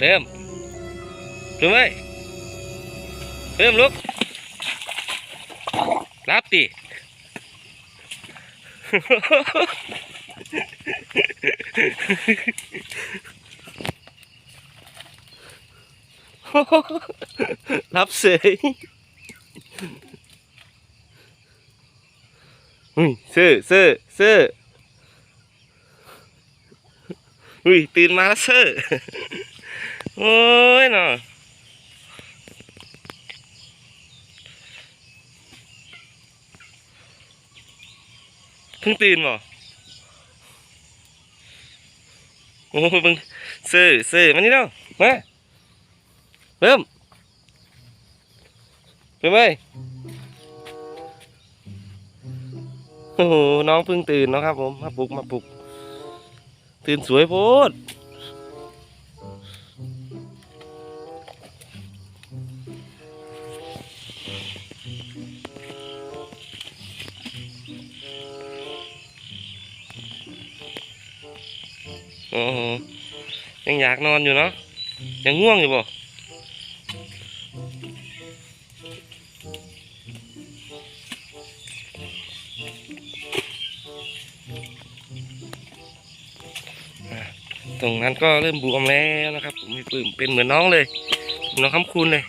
เริ่มเริ่มเลยเริ่มลุกรับดิรับเสยอุ้ยซื้อซื้อซื้ออุ้ยตื่นมาแล้วซื้อ โอ้ยเนาะเพิ่งตื่นบ่โอ้เบิ่งซื้อซื้อมานี่เนาะมาเริ่มไปไหมโอ้โหน้องเพิ่งตื่นเนาะครับผมมาปลุกมาปลุกตื่นสวยโพด โอ้โหยังอยากนอนอยู่เนาะยังง่วงอยู่บ่ตรงนั้นก็เริ่มบวมแล้วนะครับผมมีปื้มเป็นเหมือนน้องเลย น้องคำคูณเลย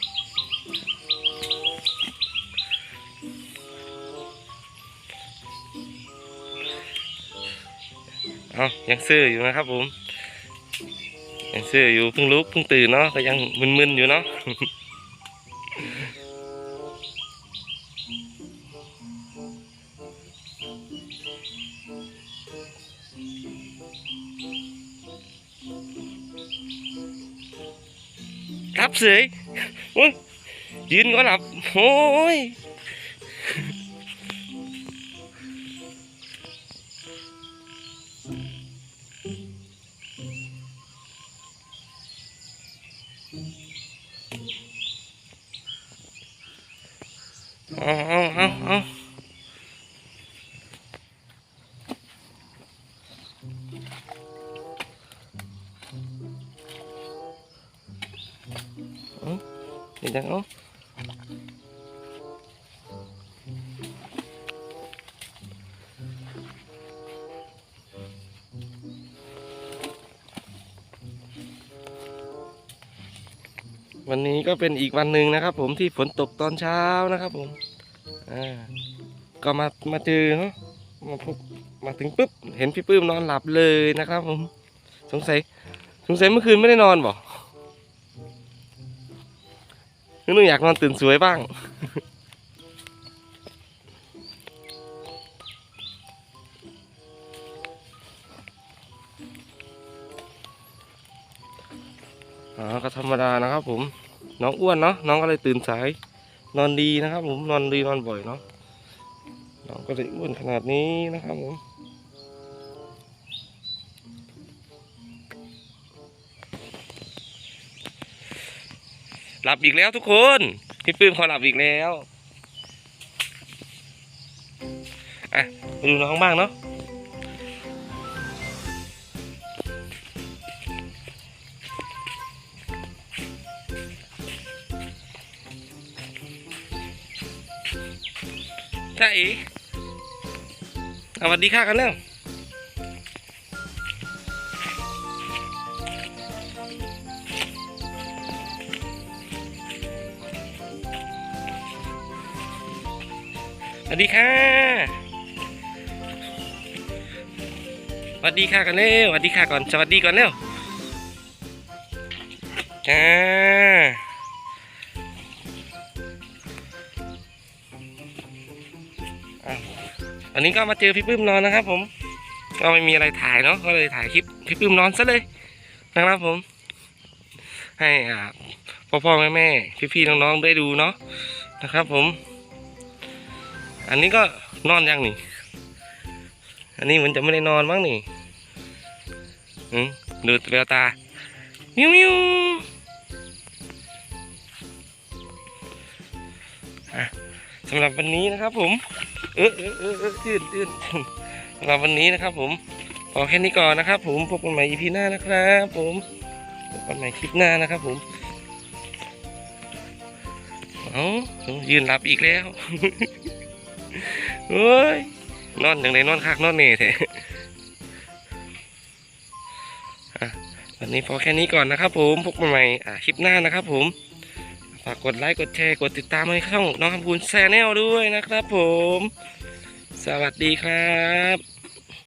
เอายังซื่ออยู่นะครับผมยังซื่ออยู่เพิ่งลุกเพิ่งตื่นเนาะก็ยังมึนๆอยู่เนาะรับเสยโอ้ยยืนก็หลับโอ้ย เอาเอาเอาเอาเดี๋ยวจังเอา วันนี้ก็เป็นอีกวันหนึ่งนะครับ ผมที่ฝนตกตอนเช้านะครับผมอ่าก็มามาเจอเนาะมาพบมาถึงปุ๊บเห็นพี่ปื้มนอนหลับเลยนะครับ ผม สงสัยสงสัยเมื่อคืนไม่ได้นอนบ่นึกอยากนอนตื่นสวยบ้าง อ๋อก็ธรรมดานะครับผม น้องอ้วนเนาะน้องก็เลยตื่นสาย นอนดีนะครับผมนอนดีนอนบ่อยเนาะน้องก็เลยอ้วนขนาดนี้นะครับผมหลับอีกแล้วทุกคนพี่ปื้มเขาหลับอีกแล้วอะไปดูน้องบ้างเนาะ ใช่สวัสดีค่ะกันแล้วสวัสดีค่ะสวัสดีค่ะกันเร็วสวัสดีค่ะก่อน สวัสดีก่อนเร็วจ้า อันนี้ก็มาเจอพี่ปื้มนอนนะครับ ผม ก็ไม่มีอะไรถ่ายเนาะก็เลยถ่ายคลิปพี่ปื้มนอนซะเลยนะครับผม ให้อ่าพ่อพ่อแม่แม่พี่พี่ๆน้องๆได้ดูเนาะนะครับ ผม อันนี้ก็นอนยังนี่ อันนี้เหมือนจะไม่ได้นอนมั้งนี่อืมดูแววตามิวมิวสำหรับวันนี้นะครับผม เออเออเออเออตื่นตื่นสำหรับวันนี้นะครับผมพอแค่นี้ก่อนนะครับ ผมพบกันใหม่อีพีหน้านะครับ ผมพบกันใหม่คลิปหน้านะครับ ผมเอายืนหลับอีกแล้วเฮ้ยนอนอย่างไรนอนคักนอนเน่แท้อะวันนี้พอแค่นี้ก่อนนะครับ ผมพบกันใหม่คลิปหน้านะครับ ผม ฝากกดไลค์กดแชร์กดติดตามให้ช่องน้องคำพูนแชนแนลด้วยนะครับผม สวัสดีครับ